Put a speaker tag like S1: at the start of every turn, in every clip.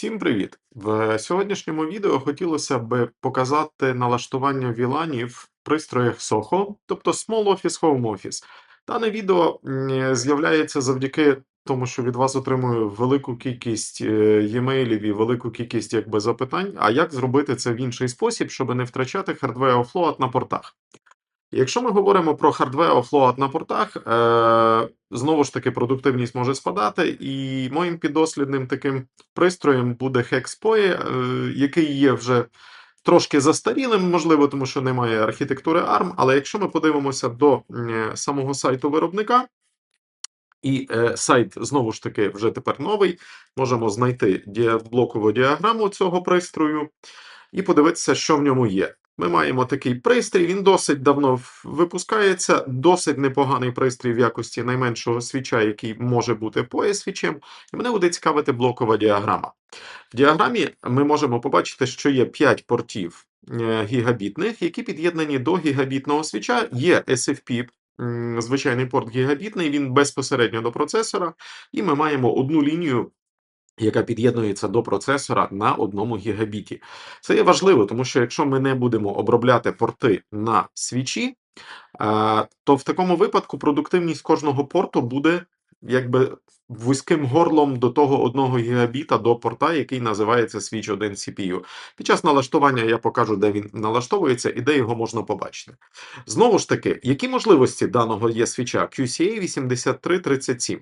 S1: Всім привіт! В сьогоднішньому відео хотілося б показати налаштування VLANів в пристроях SOHO, тобто Small Office Home Office. Дане відео з'являється завдяки тому, що від вас отримую велику кількість е, e-mailів і велику кількість якби, запитань. А як зробити це в інший спосіб, щоб не втрачати hardware offload на портах? Якщо ми говоримо про hardware offload на портах, е, знову ж таки продуктивність може спадати, і моїм піддослідним таким пристроєм буде HexPoe, е, який є вже трошки застарілим, можливо, тому що немає архітектури ARM, але якщо ми подивимося до е, самого сайту виробника, і е, сайт знову ж таки вже тепер новий, можемо знайти блокову діаграму цього пристрою і подивитися, що в ньому є. Ми маємо такий пристрій, він досить давно випускається, досить непоганий пристрій в якості найменшого свіча, який може бути пояс-свічем. І мене буде цікавити блокова діаграма. В діаграмі ми можемо побачити, що є 5 портів е, гігабітних, які під'єднані до гігабітного свіча. Є SFP, звичайний порт гігабітний, він безпосередньо до процесора, і ми маємо одну лінію яка під'єднується до процесора на одному гігабіті. Це є важливо, тому що якщо ми не будемо обробляти порти на свічі, то в такому випадку продуктивність кожного порту буде якби вузьким горлом до того одного гігабіта до порта, який називається Switch 1 CPU. Під час налаштування я покажу, де він налаштовується і де його можна побачити. Знову ж таки, які можливості даного є свіча QCA 8337?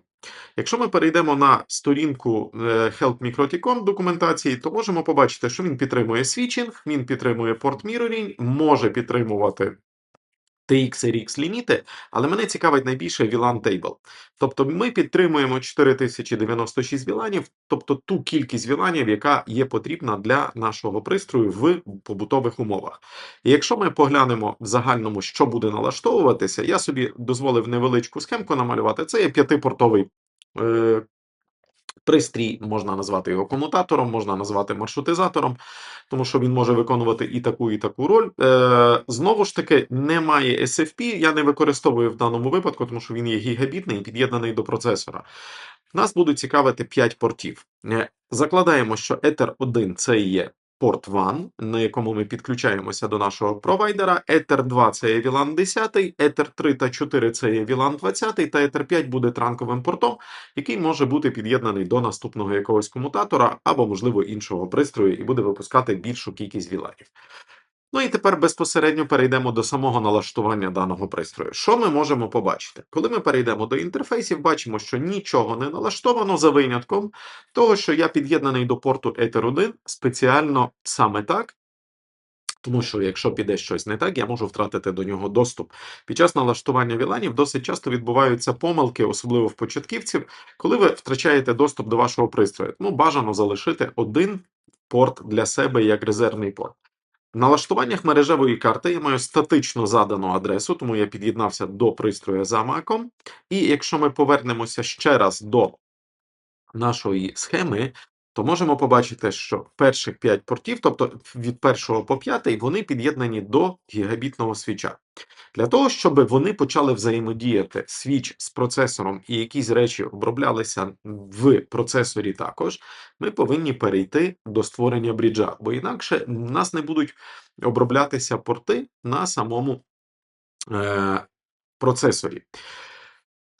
S1: Якщо ми перейдемо на сторінку е, Help Microticom документації, то можемо побачити, що він підтримує свічинг, він підтримує порт mirroring, може підтримувати TX RX ліміти, але мене цікавить найбільше VLAN Table. Тобто ми підтримуємо 4096 VLANів, тобто ту кількість VLANів, яка є потрібна для нашого пристрою в побутових умовах. І якщо ми поглянемо в загальному, що буде налаштовуватися, я собі дозволив невеличку схемку намалювати. Це є п'ятипортовий е, пристрій, можна назвати його комутатором, можна назвати маршрутизатором, тому що він може виконувати і таку, і таку роль. Е, знову ж таки, немає SFP, я не використовую в даному випадку, тому що він є гігабітний і під'єднаний до процесора. Нас будуть цікавити 5 портів. Е, Закладаємо, що Ether 1 це є порт WAN, на якому ми підключаємося до нашого провайдера. Ether 2 це є VLAN 10, Ether 3 та 4 це є VLAN 20, та Ether 5 буде транковим портом, який може бути під'єднаний до наступного якогось комутатора або, можливо, іншого пристрою, і буде випускати більшу кількість VLANів. Ну і тепер безпосередньо перейдемо до самого налаштування даного пристрою. Що ми можемо побачити? Коли ми перейдемо до інтерфейсів, бачимо, що нічого не налаштовано за винятком того, що я під'єднаний до порту Ether 1 спеціально саме так. Тому що якщо піде щось не так, я можу втратити до нього доступ. Під час налаштування VLANів досить часто відбуваються помилки, особливо в початківців, коли ви втрачаєте доступ до вашого пристрою. Тому бажано залишити один порт для себе як резервний порт. В налаштуваннях мережевої карти я маю статично задану адресу, тому я під'єднався до пристрою за маком. І якщо ми повернемося ще раз до нашої схеми, то можемо побачити, що перших 5 портів, тобто від першого по п'ятий, вони під'єднані до гігабітного свіча. Для того, щоб вони почали взаємодіяти свіч з процесором і якісь речі оброблялися в процесорі також, ми повинні перейти до створення бріджа, бо інакше в нас не будуть оброблятися порти на самому е, процесорі.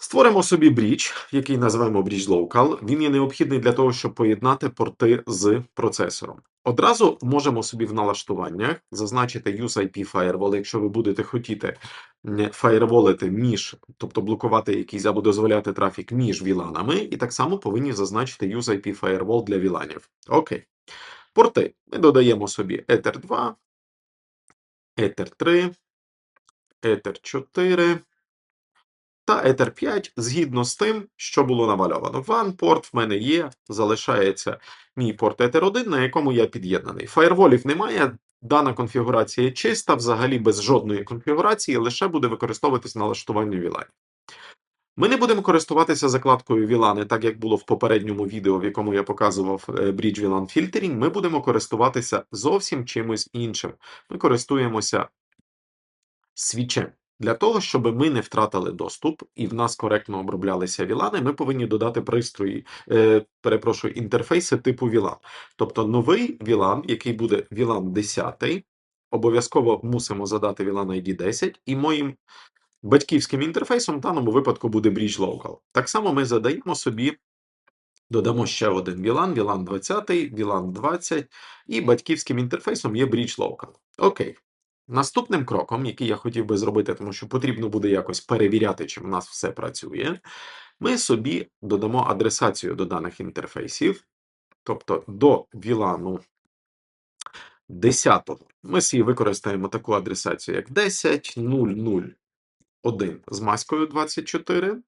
S1: Створимо собі брідж, який називаємо Bridge Local. Він є необхідний для того, щоб поєднати порти з процесором. Одразу можемо собі в налаштуваннях зазначити Use IP Firewall, якщо ви будете хотіти фаєрволити між, тобто блокувати якийсь або дозволяти трафік між віланами, і так само повинні зазначити Use IP Firewall для віланів. Окей. Порти. Ми додаємо собі Ether 2, Ether 3, Ether 4 та Ether 5 згідно з тим, що було намальовано. WAN порт в мене є, залишається мій порт Ether 1, на якому я під'єднаний. Фаєрволів немає. Дана конфігурація чиста, взагалі без жодної конфігурації, лише буде використовуватись налаштування VLAN. Ми не будемо користуватися закладкою VLAN, так як було в попередньому відео, в якому я показував е, Bridge VLAN Filtering. Ми будемо користуватися зовсім чимось іншим. Ми користуємося свічем. Для того, щоб ми не втратили доступ і в нас коректно оброблялися VLAN, ми повинні додати пристрої, е, перепрошую, інтерфейси типу VLAN. Тобто новий VLAN, який буде VLAN 10, обов'язково мусимо задати VLAN ID 10, і моїм батьківським інтерфейсом в даному випадку буде Bridge Local. Так само ми задаємо собі, додамо ще один VLAN, VLAN 20, VLAN 20, і батьківським інтерфейсом є Bridge Local. Окей. Наступним кроком, який я хотів би зробити, тому що потрібно буде якось перевіряти, чи в нас все працює, ми собі додамо адресацію до даних інтерфейсів, тобто до VLAN 10 ми собі використаємо таку адресацію, як 10.0.0.1 з маскою 24.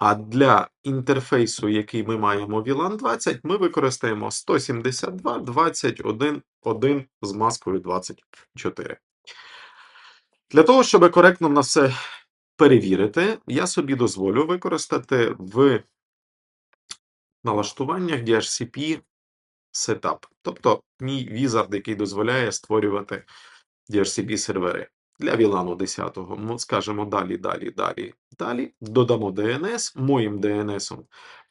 S1: А для інтерфейсу, який ми маємо VLAN 20, ми використаємо 172.21.1 з маскою 24. Для того, щоб коректно в нас все перевірити, я собі дозволю використати в налаштуваннях DHCP Setup, тобто мій візард, який дозволяє створювати DHCP сервери. Для VLAN 10 ми скажемо далі, далі, далі, далі. Додамо DNS. Моїм DNS. -ом.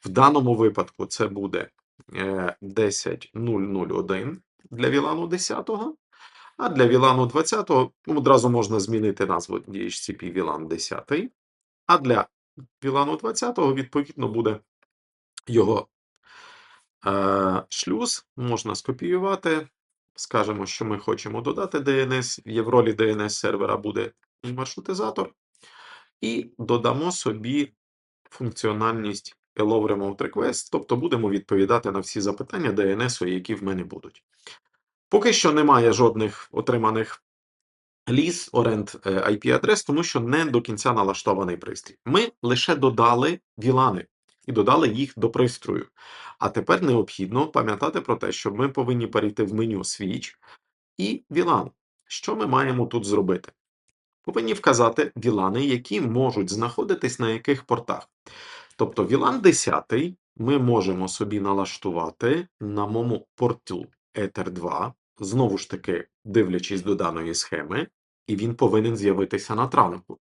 S1: в даному випадку це буде е, 10.001 для VLAN 10. А для VLAN 20 ну, одразу можна змінити назву DHCP VLAN 10. А для VLAN 20 відповідно буде його е, шлюз. Можна скопіювати. Скажемо, що ми хочемо додати DNS. В ролі DNS сервера буде маршрутизатор. І додамо собі функціональність Allow Remote Request, тобто будемо відповідати на всі запитання DNS, які в мене будуть. Поки що немає жодних отриманих ліс, орент IP-адрес, тому що не до кінця налаштований пристрій. Ми лише додали VLAN і додали їх до пристрою. А тепер необхідно пам'ятати про те, що ми повинні перейти в меню Switch і VLAN. Що ми маємо тут зробити? Повинні вказати VLAN, які можуть знаходитись на яких портах. Тобто VLAN 10 ми можемо собі налаштувати на моєму порту Ether 2, знову ж таки, дивлячись до даної схеми, і він повинен з'явитися на транку.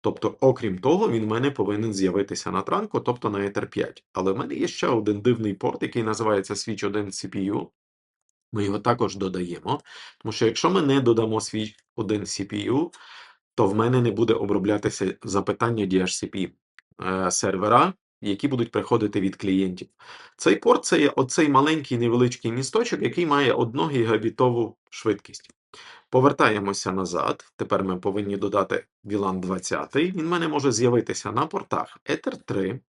S1: Тобто, окрім того, він в мене повинен з'явитися на транку, тобто на Ether 5. Але в мене є ще один дивний порт, який називається Switch 1 CPU. Ми його також додаємо. Тому що якщо ми не додамо Switch 1 CPU, то в мене не буде оброблятися запитання DHCP е, сервера, які будуть приходити від клієнтів. Цей порт це є оцей маленький невеличкий місточок, який має 1 гігабітову швидкість. Повертаємося назад. Тепер ми повинні додати VLAN 20. Він в мене може з'явитися на портах Ether 3,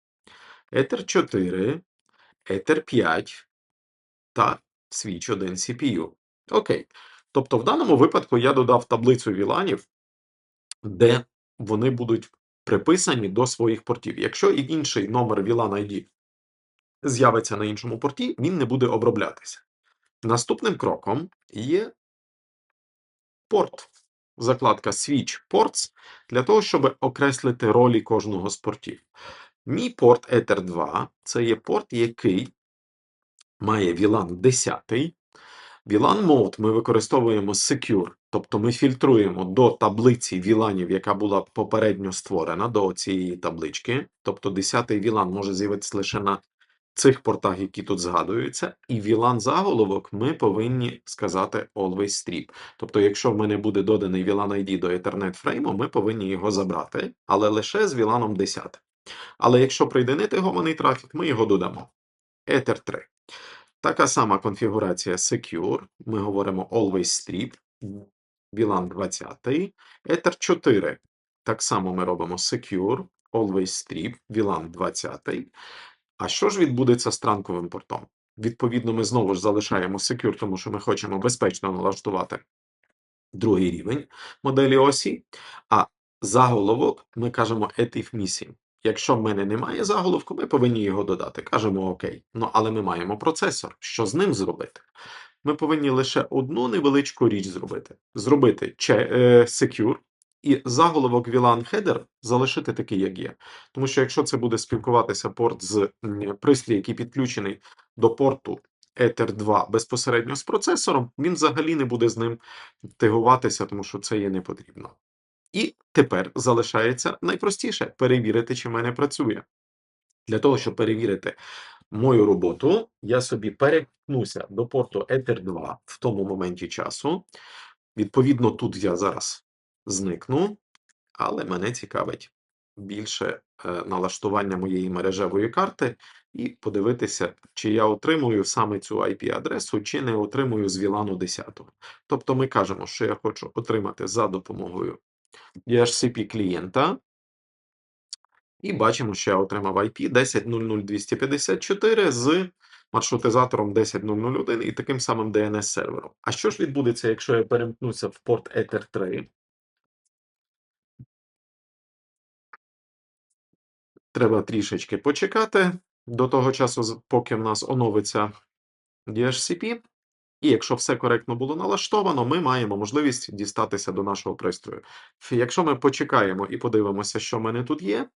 S1: Ether 4, Ether 5 та Switch 1 CPU. Окей. Тобто, в даному випадку я додав таблицю VLANів, де вони будуть приписані до своїх портів. Якщо і інший номер VLAN ID з'явиться на іншому порті, він не буде оброблятися. Наступним кроком є порт. Закладка Switch Ports для того, щоб окреслити ролі кожного з портів. Мій порт Ether 2 це є порт, який має VLAN 10. VLAN Mode ми використовуємо Secure, тобто ми фільтруємо до таблиці VLANів, яка була попередньо створена до цієї таблички. Тобто 10-й VLAN може з'явитися лише на цих портах, які тут згадуються, і VLAN заголовок ми повинні сказати Always Strip. Тобто, якщо в мене буде доданий VLAN ID до Ethernet фрейму, ми повинні його забрати, але лише з VLAN 10. Але якщо прийде нетегований трафік, ми його додамо. Ether 3. Така сама конфігурація Secure. Ми говоримо Always Strip, VLAN 20, Ether 4. Так само ми робимо Secure, Always Strip, VLAN 20. А що ж відбудеться з транковим портом? Відповідно, ми знову ж залишаємо Secure, тому що ми хочемо безпечно налаштувати другий рівень моделі осі. А заголовок ми кажемо at if missing. Якщо в мене немає заголовку, ми повинні його додати. Кажемо ОК. Ну, але ми маємо процесор. Що з ним зробити? Ми повинні лише одну невеличку річ зробити: зробити е, secure і заголовок VLAN header залишити такий, як є. Тому що якщо це буде спілкуватися порт з пристрій, який підключений до порту Ether 2 безпосередньо з процесором, він взагалі не буде з ним тегуватися, тому що це є не потрібно. І тепер залишається найпростіше перевірити, чи в мене працює. Для того, щоб перевірити мою роботу, я собі перемкнуся до порту Ether 2 в тому моменті часу. Відповідно, тут я зараз зникну, але мене цікавить більше е, налаштування моєї мережевої карти і подивитися, чи я отримую саме цю IP-адресу, чи не отримую з VLAN 10. Тобто ми кажемо, що я хочу отримати за допомогою DHCP клієнта. І бачимо, що я отримав IP 10.00254 з маршрутизатором 10.001 і таким самим DNS-сервером. А що ж відбудеться, якщо я перемкнуся в порт Ether 3? Треба трішечки почекати до того часу, поки в нас оновиться DHCP. І якщо все коректно було налаштовано, ми маємо можливість дістатися до нашого пристрою. Якщо ми почекаємо і подивимося, що в мене тут є,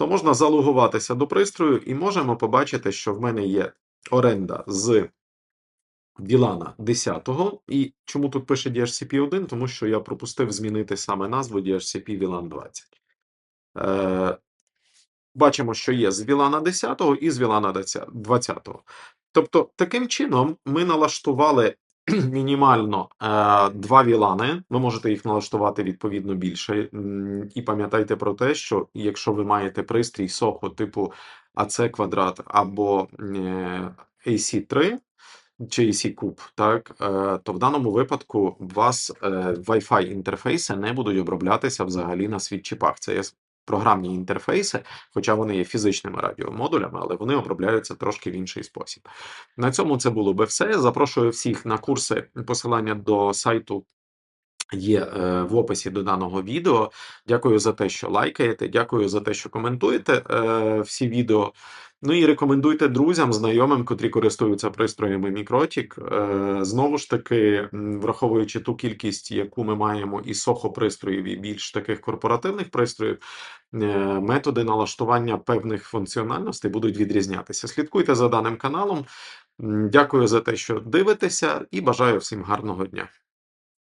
S1: то можна залогуватися до пристрою і можемо побачити, що в мене є оренда з Вілана 10 І чому тут пише DHCP 1? Тому що я пропустив змінити саме назву DHCP VLAN 20. Е, бачимо, що є з Вілана 10 і з Вілана 20. Тобто, таким чином ми налаштували мінімально е, два вілани. Ви можете їх налаштувати відповідно більше. І пам'ятайте про те, що якщо ви маєте пристрій SOHO типу AC квадрат або е, AC3 чи AC куб, так, е, то в даному випадку у вас Wi-Fi інтерфейси не будуть оброблятися взагалі на світчіпах. Це с- програмні інтерфейси, хоча вони є фізичними радіомодулями, але вони обробляються трошки в інший спосіб. На цьому це було би все. Запрошую всіх на курси. Посилання до сайту є е, в описі до даного відео. Дякую за те, що лайкаєте. Дякую за те, що коментуєте е, всі відео. Ну і рекомендуйте друзям, знайомим, котрі користуються пристроями Мікротік. Е, знову ж таки, враховуючи ту кількість, яку ми маємо і сохо пристроїв, і більш таких корпоративних пристроїв, е, методи налаштування певних функціональностей будуть відрізнятися. Слідкуйте за даним каналом. Дякую за те, що дивитеся, і бажаю всім гарного дня.